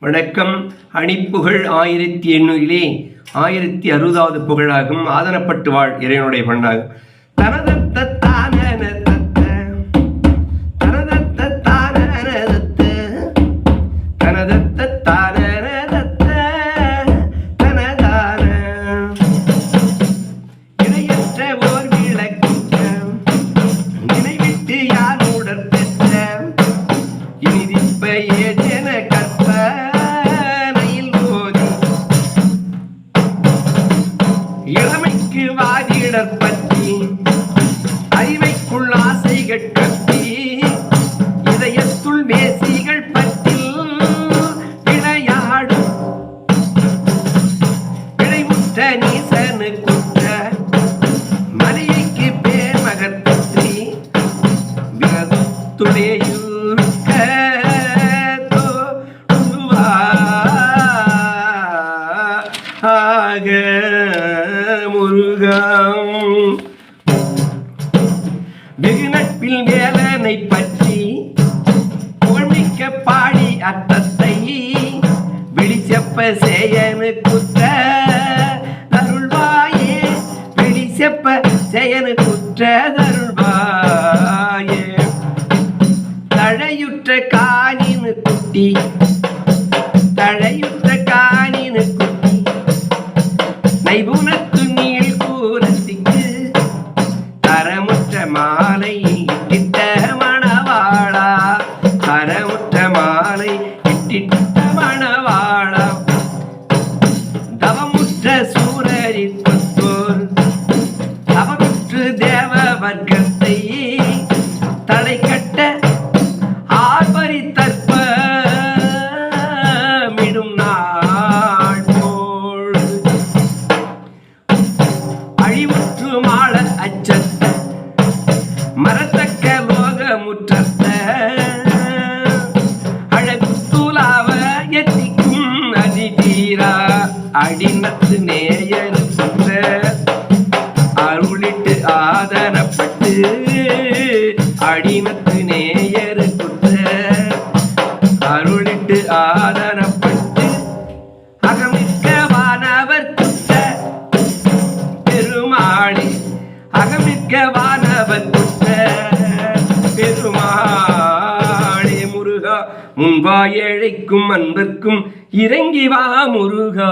வணக்கம். அணிப்புகழ் ஆயிரத்தி எண்ணூறிலே ஆயிரத்தி அறுபதாவது புகழாகும். ஆதரப்பட்டு வாழ் இறைவனுடைய பண்ணாகும் தனது தத் விளைவுற்ற குற்ற மலையைக்கு பேர்மகற் பற்றி விரதுடையூர்க்க ஆக முருகம். வெகு நட்பில் வேலனை பற்றி புகழ்மிக்க பாடி அத்தத்தை வெளிச்சப்ப சேயனு குற்ற சேயனு குற்ற தேவ வர்க்கத்தை தடை கட்ட ஆர்வரி தற்ப மிடும் நாள் போல். அழிவுற்று மாள அச்சத்த மரத்தக்க லோக லோகமுற்றத்த அழகுத்துலாவ எத்திக்கும் அதிதீரா தீரா அடிநத்து நேயரும் வானவர் பெருமாளே முருகா முன்பா ஏழைக்கும் அன்பர்க்கும் இறங்கி வா முருகா.